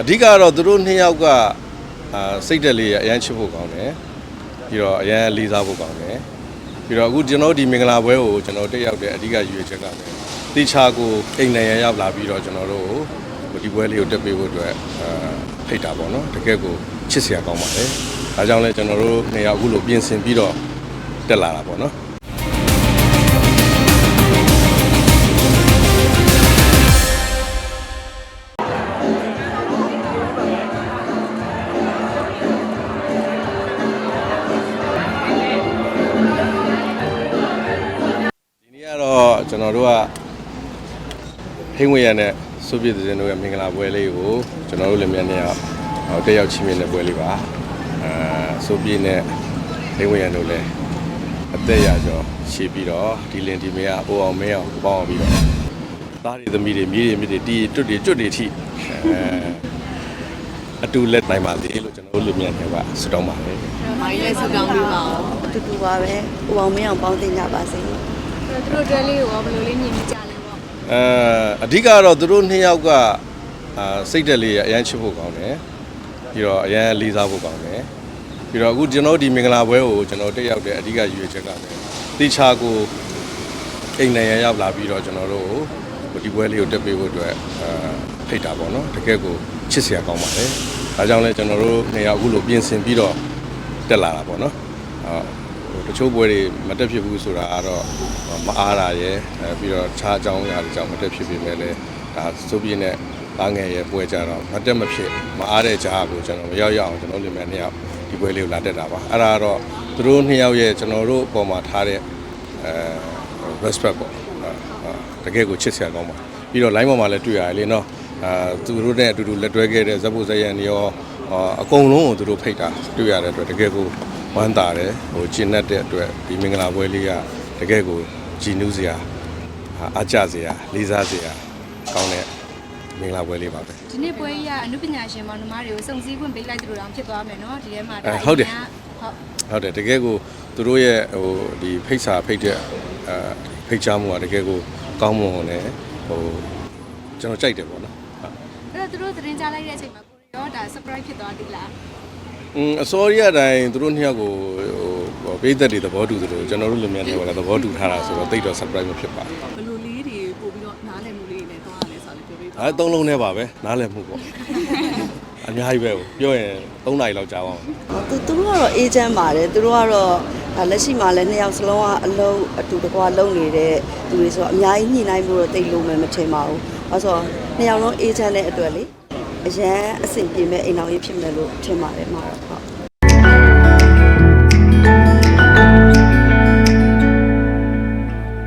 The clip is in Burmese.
အဓိကတော့သူတို့နှစ်ယောက်ကအာစိတ်တက်လေးအရန်ချစ်ဖို့ကောင်းတယ်ပြီးတော့အရန်လေးစားဖို့ကောင်းတယ်ပြီးတော့အခုကျွန်တော်တို့ဒီမင်္ဂလာပွဲကိုကျွန်တော်တက်ရောက်တဲ့အဓိကရည်ရွယ်ချက်ကလည်းတေချာကိုအိမ်နယ်ရရောက်လာပြီးတော့ကျွန်တော်တို့ကိုဒီပွဲလေးကိုတက်ပေးဖို့အတွက်အာဖိတ်တာပေါ့နော်တကယ်ကိုချစ်စရာကောင်းပါတယ်ဒါကြောင့်လဲကျွန်တော်တို့နှစ်ယောက်အခုလိုပြင်ဆင်ပြီးတော့တက်လာတာပေါ့နော် ကတော့ကျွန်တော်တို့ကဟင်းဝေရနဲ့စုပြည့်တဲ့တို့ရဲ့မင်္ဂလာပွဲလေးကိုကျွန်တော်တို့လည်းမြန်နေအောင်ဟောတက်ရောက်ချင်းမြင်တဲ့ပွဲလေးပါအဲစုပြည့်နဲ့ဟင်းဝေရတို့လည်းအသက်ရကျော်ရှေ့ပြီးတော့ဒီလင်ဒီမေကအိုအောင်မဲအောင်ပေါင်းအောင်ပြီးတော့သားတွေသမီးတွေမြေးတွေမြစ်တွေတီးတွတ်တွေကျွတ်တွေထိအဲအတူလက်နိုင်ပါသေးလို့ကျွန်တော်တို့လူမြန်တွေကဆုတောင်းပါတယ်။မိုင်းလေးစကောင်းပြီးပါအောင်အတူတူပါပဲဟိုအောင်မင်းအောင်ပေါင်းသိကြပါစေအဲ့တော့ သူတို့တွဲလေးကိုရောဘယ်လိုလေးမြင်မိကြလဲပေါ့အဲအဓိကတော့သူတို့နှစ်ယောက်ကအာစိတ်တက်လေးအရန်ချစ်ဖို့ကောင်းတယ်ပြီးတော့အရန်လေးစားဖို့ကောင်းတယ်ပြီးတော့အခုကျွန်တော်တို့ဒီမင်္ဂလာပွဲကိုကျွန်တော်တက်ရောက်တဲ့အဓိကရည်ရွယ်ချက်ကလည်းတေချာကိုအိမ်နယ်ရရောက်လာပြီးတော့ကျွန်တော်တို့ကိုဒီပွဲလေးကိုတက်ပေးဖို့အတွက်အာဖိတ်တာပေါ့နော်တကယ်ကိုချစ်စရာကောင်းပါတယ်ဒါကြောင့်လဲကျွန်တော်တို့နှစ်ယောက်အခုလိုပြင်ဆင်ပြီးတော့တက်လာတာပေါ့နော်ဟုတ်ဟို တချို့ပွဲတွေမတက်ဖြစ်ဘူးဆိုတာကတော့မအားတာရယ်အဲပြီးတော့ခြားအကြောင်းအရာတွေကြောင့်မတက်ဖြစ်ပေမဲ့လည်းဒါစိုးပြင်းနဲ့သားငယ်ရဲ့ပွဲကြတော့မတက်မဖြစ်မအားတဲ့ကြားကိုကျွန်တော်မရောက်ရအောင်ကျွန်တော်လင်မဲ့နှစ်ယောက်ဒီပွဲလေးကိုလာတက်တာပါအဲ့ဒါကတော့သူတို့နှစ်ယောက်ရဲ့ကျွန်တော်တို့အပေါ်မှာထားတဲ့အဲ respect ပေါ့အာအာတကယ်ကိုချစ်စရာကောင်းပါပြီးတော့ line ပေါ်မှာလည်းတွေ့ရတယ်လေနော်အာသူတို့နဲ့အတူတူလက်တွဲခဲ့တဲ့ဇက်ဖို့ဇက်ရန်တွေရောအာအကုန်လုံးကိုသူတို့ဖိတ်တာတွေ့ရတဲ့အတွက်တကယ်ကို ဝမ်းသာတယ်ဟိုကျင့်တတ်တဲ့အတွက်ဒီမင်္ဂလာပွဲလေးကတကယ်ကိုကြည်နူးစရာအာအားကြစရာလေးစားစရာကောင်းတဲ့မင်္ဂလာပွဲလေးပါပဲဒီနေ့ပွဲကြီးကအနုပညာရှင်မောင်နှမတွေကိုစုံစည်းခွင့်ပေးလိုက်သလိုတောင်ဖြစ်သွားမယ်နော်ဒီထဲမှာအဲဟုတ်တယ်ဟုတ်ဟုတ်တယ်တကယ်ကိုသူတို့ရဲ့ဟိုဒီဖိတ်စာဖိတ်တဲ့အာဖိတ်ချမှုကတကယ်ကိုကောင်းမွန်တယ်ဟိုကျွန်တော်ကြိုက်တယ်ပေါ့နော်ဟုတ်အဲ့တော့သူတို့သတင်းကြားလိုက်တဲ့အချိန်မှာကိုရီရောဒါ surprise ဖြစ်သွားသေးလား อืมအစောရီအတိုင်းသူတို့နှစ်ယောက်ကိုဟိုပေးသက်တွေသဘောတူသလိုကျွန်တော်တို့လူမြန်တွေကလည်းသဘောတူထားတာဆိုတော့တိတ်တော့ surprise မဖြစ်ပါဘူး။ဘယ်လိုလေးတွေပို့ပြီးတော့နားလည်မှုလေးတွေနဲ့တွားရလဲဆိုတော့ပြောပြပါအဲသုံးလုံးနဲ့ပါပဲနားလည်မှုပေါ့အများကြီးပဲကိုပြောရင်3နာရီလောက်ကြာပါမယ်သူသူတို့ကတော့အေဂျင့်ပါတယ်သူတို့ကတော့ဒါလက်ရှိမှာလည်းနှစ်ယောက်စလုံးကအလုံးအတူတကွာလုံးနေတဲ့သူတွေဆိုတော့အများကြီးညှိနှိုင်းဖို့တော့တိတ်လုံးမယ်မထင်ပါဘူး။အဲဆိုတော့နှစ်ယောက်လုံးအေဂျင့်တဲ့အတွက်လေ အရန်အဆင်ပြေမဲ့အိမ်အောင်ရေးဖြစ်မယ်လို့ထင်ပါတယ်မှာတော့ဟုတ်